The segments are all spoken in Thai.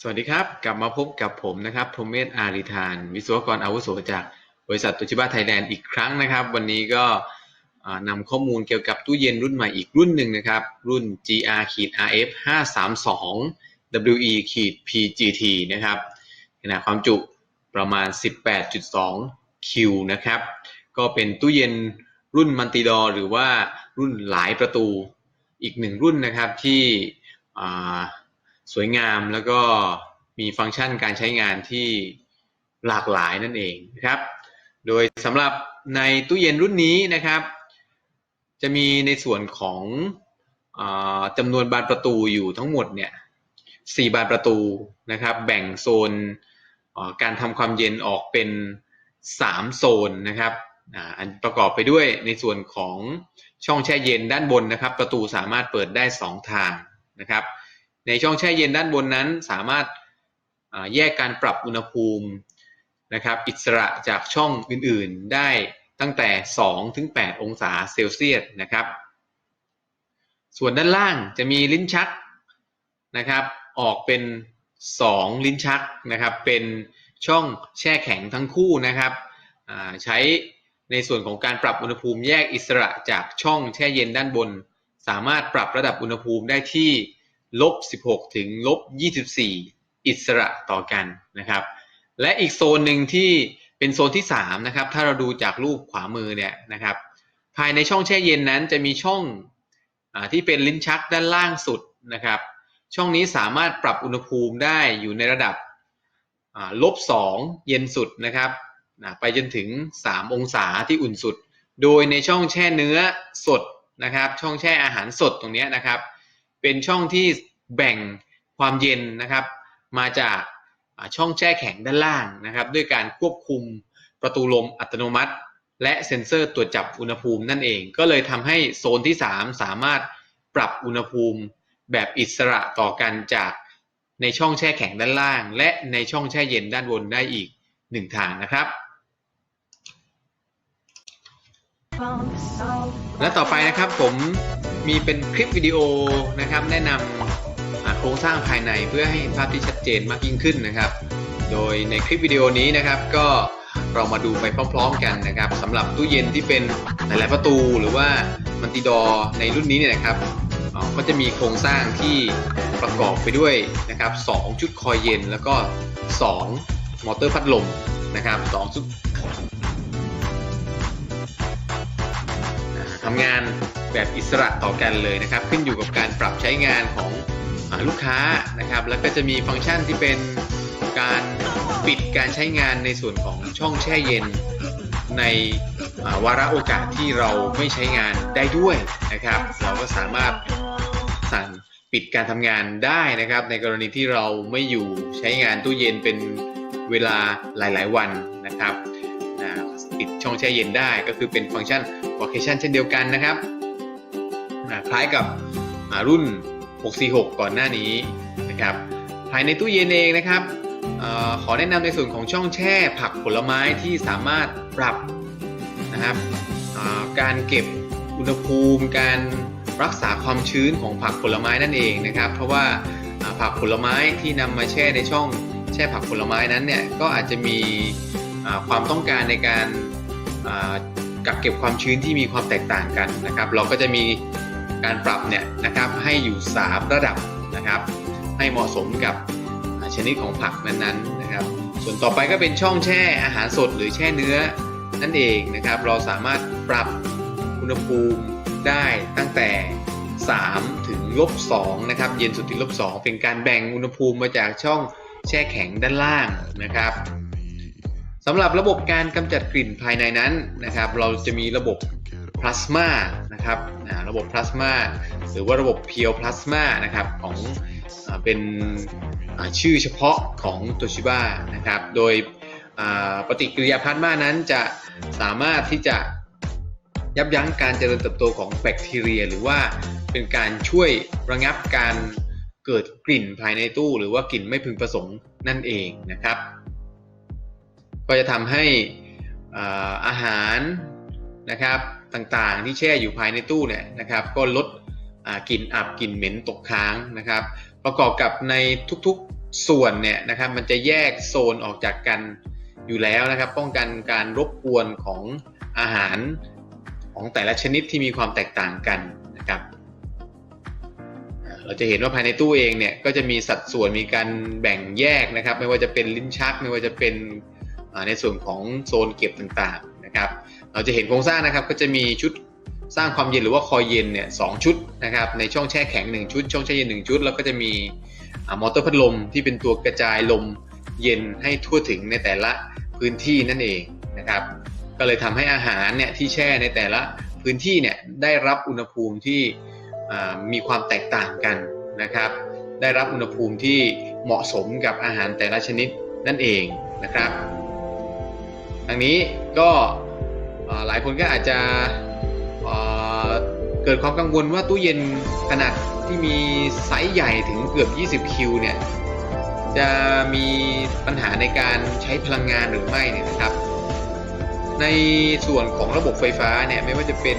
สวัสดีครับ กลับมาพบกับผมนะครับพรมเมธอาริธาน วิศวกรอาวุโสจากบริษัทโตชิบะไทยแลนด์อีกครั้งนะครับ วันนี้ก็นำข้อมูลเกี่ยวกับตู้เย็นรุ่นใหม่อีกรุ่นหนึ่งนะครับ รุ่น GR RF 532 WE PGT นะครับขนาดความจุประมาณ 18.2 Q นะครับ ก็เป็นตู้เย็นรุ่นมันติดอหรือว่ารุ่นหลายประตูอีกหนึ่งรุ่นนะครับที่ สวยงามแล้วก็มีฟังก์ชันการใช้งานที่หลากหลายนั่นเองนะครับ โดยสำหรับในตู้เย็นรุ่นนี้นะครับ จะมีในส่วนของอจำนวนบานประตูอยู่ทั้งหมดเนี่ยสี่บานประตูนะครับ แบ่งโซนการทำความเย็นออกเป็นสามโซนนะครับอันประกอบไปด้วยในส่วนของช่องแช่เย็นด้านบนนะครับ ประตูสามารถเปิดได้สองทางนะครับ ในช่องแช่เย็นด้านบนนั้นสามารถแยกการปรับอุณหภูมินะครับอิสระจากช่องอื่นๆได้ตั้งแต่ 2 ถึง 8 องศาเซลเซียสนะครับ ส่วนด้านล่างจะมีลิ้นชักนะครับ ออกเป็น 2 ลิ้นชักนะครับ เป็นช่องแช่แข็งทั้งคู่นะครับ ใช้ในส่วนของการปรับอุณหภูมิแยกอิสระจากช่องแช่เย็นด้านบน สามารถปรับระดับอุณหภูมิได้ที่ ลบ 16 ถึงลบ 24 อิสระต่อกันนะครับ และอีกโซนหนึ่งที่เป็นโซนที่ 3 นะครับ ถ้าเราดูจากรูปขวามือเนี่ยนะครับ ภายในช่องแช่เย็นนั้นจะมีช่องอที่เป็นลิ้นชักด้านล่างสุดนะครับ ช่องนี้สามารถปรับอุณหภูมิได้อยู่ในระดับลบ 2 เย็นสุดนะครับ ไปจนถึง 3 องศาที่อุ่นสุด โดยในช่องแช่เนื้อสดนะครับ ช่องแช่อาหารสดตรงนี้นะครับ เป็นช่องที่แบ่งความเย็นนะครับ มาจากอ่าช่องแช่แข็งด้านล่างนะครับ ด้วยการควบคุมประตูลมอัตโนมัติ และเซ็นเซอร์ตรวจจับอุณหภูมินั่นเอง ก็เลยทำให้โซนที่ 3 สามารถปรับอุณหภูมิแบบอิสระต่อกันจากในช่องแช่แข็งด้านล่าง และในช่องแช่เย็นด้านบนได้อีกหนึ่งทางนะครับ และต่อไปนะครับผม มีเป็นคลิปวิดีโอนะครับ แนะนำโครงสร้างภายในเพื่อให้เห็นภาพที่ชัดเจนมากยิ่งขึ้นนะครับ โดยในคลิปวิดีโอนี้นะครับก็เรามาดูไปพร้อมๆกันนะครับสำหรับตู้เย็นที่เป็นหลายๆประตูหรือว่ามันติดอในรุ่นนี้เนี่ยนะครับก็จะมีโครงสร้างที่ประกอบไปด้วยนะครับ2ชุดคอยเย็นแล้วก็ 2 มอเตอร์พัดลมนะครับ2ชุดทำงาน แบบอิสระต่อกันเลยนะครับ ขึ้นอยู่กับการปรับใช้งานของอลูกค้านะครับ แล้วก็จะมีฟังก์ชันที่เป็นการปิดการใช้งานในส่วนของช่องแช่เย็น ในาวาระโอกาสที่เราไม่ใช้งานได้ด้วยนะครับ เราก็สามารถสั่งปิดการทำงานได้นะครับ ในกรณีที่เราไม่อยู่ใช้งานตู้เย็นเป็นเวลาหลาย ๆ วันนะครับปิดช่องแช่เย็นได้ก็คือเป็นฟังก์ชัน Vacation เช่นเดียวกันนะครับ คล้ายกับอารุ่น 646 ก่อนหน้านี้นะครับภายในตู้เย็นเองนะครับออขอแนะนำในส่วนของช่องแช่ผักผลไม้ที่สามารถปรับนะครับการเก็บอุณหภูมิ การรักษาความชื้นของผักผลไม้นั่นเองนะครับ เพราะว่าผักผลไม้ที่นำมาแช่ในช่องแช่ผักผลไม้นั้นเนี่ยก็อาจจะมีความต้องการในการกักเก็บความชื้นที่มีความแตกต่างกันนะครับ เราก็จะมี การปรับเนี่ยนะครับให้อยู่ 3 ระดับนะครับ ให้เหมาะสมกับชนิดของผักนั้นๆนะครับ ส่วนต่อไปก็เป็นช่องแช่อาหารสดหรือแช่เนื้อนั่นเองนะครับ เราสามารถปรับอุณหภูมิได้ตั้งแต่ 3 ถึงลบ2นะครับเย็นสุดถึงลบ2เป็นการแบ่งอุณหภูมิมาจากช่องแช่แข็งด้านล่างนะครับสำหรับระบบการกำจัดกลิ่นภายในนั้นนะครับ เราจะมีระบบพลาสมานะครับ ระบบพลาสมาหรือว่าระบบเพียวพลาสมานะครับของเป็นชื่อเฉพาะของโตชิบ a นะครับ โดยปฏิกิริยาพลาสมานั้นจะสามารถที่จะยับยั้งการเจริญเติบโตของแบคทีเรีย หรือว่าเป็นการช่วยระงับการเกิดกลิ่นภายในตู้ หรือว่ากลิ่นไม่พึงประสงค์นั่นเองนะครับ ก็จะทำให้อาหารนะครับ ต่างๆ ที่แช่อยู่ภายในตู้เนี่ยนะครับ ก็ลดกลิ่นอับกลิ่นเหม็นตกค้างนะครับ ประกอบกับในทุกๆส่วนเนี่ยนะครับ มันจะแยกโซนออกจากกันอยู่แล้วนะครับ ป้องกันการรบกวนของอาหารของแต่ละชนิดที่มีความแตกต่างกันนะครับ เราจะเห็นว่าภายในตู้เองเนี่ยก็จะมีสัดส่วนมีการแบ่งแยกนะครับ ไม่ว่าจะเป็นลิ้นชัก ไม่ว่าจะเป็นในส่วนของโซนเก็บต่างๆนะครับ เราจะเห็นโครงสร้างนะครับก็จะมีชุดสร้างความเย็นหรือว่าคอยเย็นเนี่ยสองชุดนะครับในช่องแช่แข็ง 1 ชุด ช่องแช่เย็น 1 ชุด แล้วก็จะมีอมอเตอร์พัดลมที่เป็นตัวกระจายลมเย็นให้ทั่วถึงในแต่ละพื้นที่นั่นเองนะครับ ก็เลยทำให้อาหารเนี่ยที่แช่ในแต่ละพื้นที่เนี่ยได้รับอุณหภูมิที่มีความแตกต่างกันนะครับ ได้รับอุณหภูมิที่เหมาะสมกับอาหารแต่ละชนิดนั่นเองนะครับทางนี้ก็ หลายคนก็อาจจะเเกิดความกังวลว่าตู้เย็นขนาดที่มีไซส์ใหญ่ถึงเกือบ 20 คิวเนี่ยจะมีปัญหาในการใช้พลังงานหรือไม่เนี่ยนะครับ ในส่วนของระบบไฟฟ้าเนี่ยไม่ว่าจะเป็น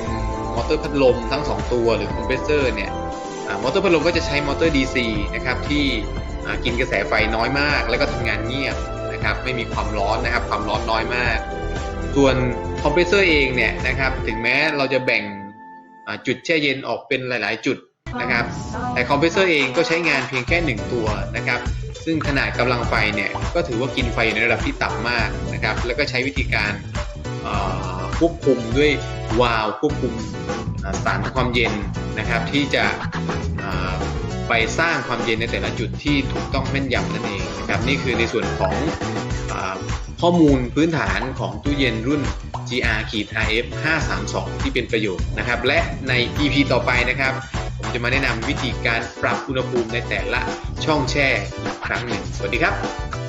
มอเตอร์พัดลมทั้ง 2 ตัวหรือคอมเพรสเซอร์เนี่ยมอเตอร์พัดลมก็จะใช้มอเตอร์ DC นะครับที่กินกระแสไฟน้อยมาก แล้วก็ทำงานเงียบนะครับไม่มีความร้อนนะครับความร้อนน้อยมาก ส่วนคอมเพรสเซอร์เองเนี่ยนะครับถึงแม้เราจะแบ่งอ่าจุดแช่เย็นออกเป็นหลาย ๆ จุดนะครับแต่คอมเพรสเซอร์เองก็ใช้งานเพียงแค่ 1 ตัวนะครับซึ่งขนาดกำลังไฟเนี่ยก็ถือว่ากินไฟอยู่ในระดับที่ต่ำมากนะครับแล้วก็ใช้วิธีการเอ่อควบคุมด้วยวาล์วควบคุมอ่าสารทำความเย็นนะครับที่จะอ่าไปสร้างความเย็นในแต่ละจุดที่ถูกต้องแม่นยำนั่นเองนะครับนี่คือในส่วนของอา ข้อมูลพื้นฐานของตู้เย็นรุ่น GR RF 532 ที่เป็นประโยชน์นะครับ และใน EP ต่อไปนะครับ ผมจะมาแนะนำวิธีการปรับอุณหภูมิในแต่ละช่องแช่อีกครั้งหนึ่ง สวัสดีครับ